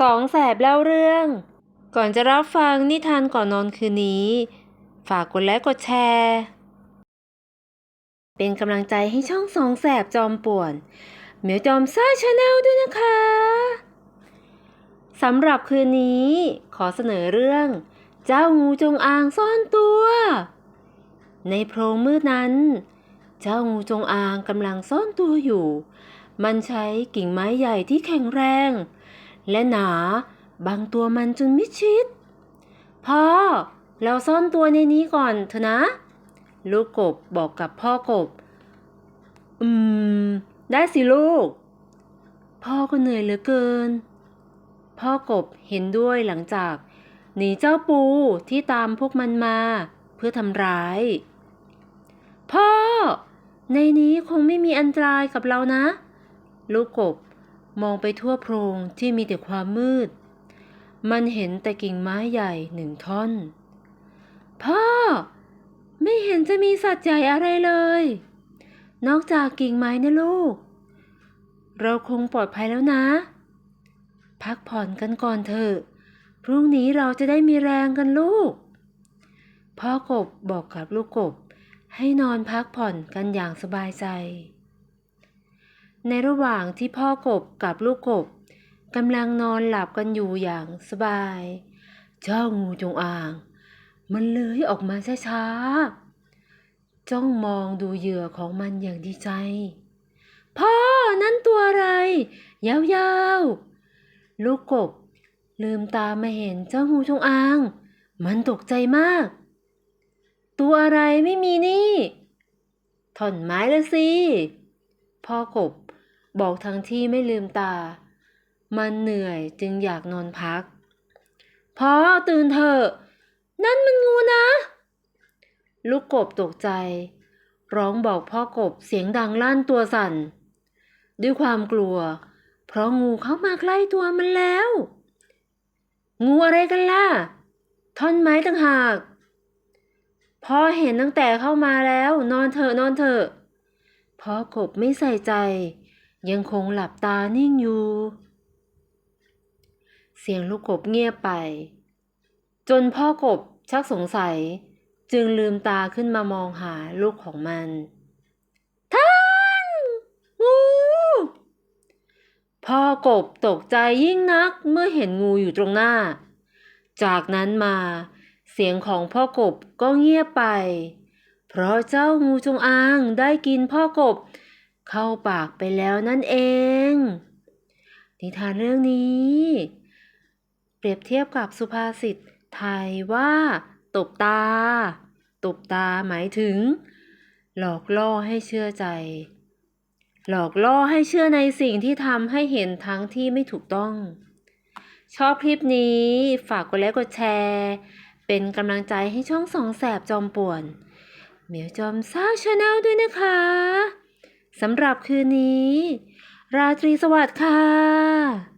สองแสบเล่าเรื่อง ก่อนจะรับฟังนิทานก่อนนอนคืนนี้ ฝากกดไลค์กดแชร์ เป็นกำลังใจให้ช่องสองแสบจอมป่วนเหมียวจอมซ่าชาแนลด้วยนะคะสำหรับคืนนี้ขอเสนอเรื่อง เจ้างูจงอางซ่อนตัว ในโพรงมืดนั้น เจ้างูจงอางกำลังซ่อนตัวอยู่ มันใช้กิ่งไม้ใหญ่ที่แข็งแรง และหนาบางตัวมันจนมิดชิด พ่อ เราซ่อนตัวในนี้ก่อนเถอะนะ ลูกกบบอกกับพ่อกบ อืม ได้สิลูก พ่อก็เหนื่อยเหลือเกิน พ่อกบเห็นด้วยหลังจาก หนีเจ้าปูที่ตามพวกมันมาเพื่อทำร้าย พ่อ ในนี้คงไม่มีอันตรายกับเรานะ ลูกกบ มองไปทั่วโพรงที่มีแต่ความมืด มันเห็นแต่กิ่งไม้ใหญ่หนึ่งท่อน พ่อ ไม่เห็นจะมีสัตว์ใหญ่อะไรเลย นอกจากกิ่งไม้นะลูก เราคงปลอดภัยแล้วนะ พักผ่อนกันก่อนเถอะ พรุ่งนี้เราจะได้มีแรงกันลูก พ่อกบบอกกับลูกกบให้นอนพักผ่อนกันอย่างสบายใจ ในระหว่างที่พ่อกบกับลูกกบกำลังนอนหลับกันอยู่อย่างสบาย เจ้างูจงอาง มันเลื้อยออกมาช้าๆ จ้องมองดูเหยื่อของมันอย่างดีใจ พ่อนั่นตัวอะไร ยาวๆ ลูกกบ ลืมตามาเห็นเจ้างูจงอาง มันตกใจมาก ตัวอะไรไม่มีนี่ท่อนไม้ละสิ พ่อกบ บอกทั้งที่ไม่ลืมตา มันเหนื่อยจึงอยากนอนพักพ่อตื่นเถอะ นั่นมันงูนะ ลูกกบตกใจ ร้องบอกพ่อกบเสียงดังลั่นตัวสั่น ด้วยความกลัว เพราะงูเข้ามาใกล้ตัวมันแล้ว งูอะไรกันล่ะ ท่อนไม้ต่างหากพ่อเห็นตั้งแต่เข้ามาแล้ว นอนเถอะนอนเถอะพ่อกบไม่ใส่ใจ ยังคงหลับตานิ่งอยู่ เสียงลูกกบเงียบไป จนพ่อกบชักสงสัยจึงลืมตาขึ้นมามองหาลูกของมันท่านงูพ่อกบตกใจยิ่งนักเมื่อเห็นงูอยู่ตรงหน้า จากนั้นมาเสียงของพ่อกบก็เงียบไป เพราะเจ้างูจงอางได้กินพ่อกบ เข้าปากไปแล้วนั่นเอง นิทานเรื่องนี้ เปรียบเทียบกับสุภาษิตไทยว่า ตบตา ตบตาหมายถึง หลอกล่อให้เชื่อใจ หลอกล่อให้เชื่อในสิ่งที่ทำให้เห็นทั้งที่ไม่ถูกต้อง ชอบคลิปนี้ฝากกดไลค์กดแชร์ เป็นกำลังใจให้ช่องสองแสบจอมป่วนเหมียวจอมซ่าชาแนลด้วยนะคะ สำหรับคืนนี้ ราตรีสวัสดิ์ค่ะ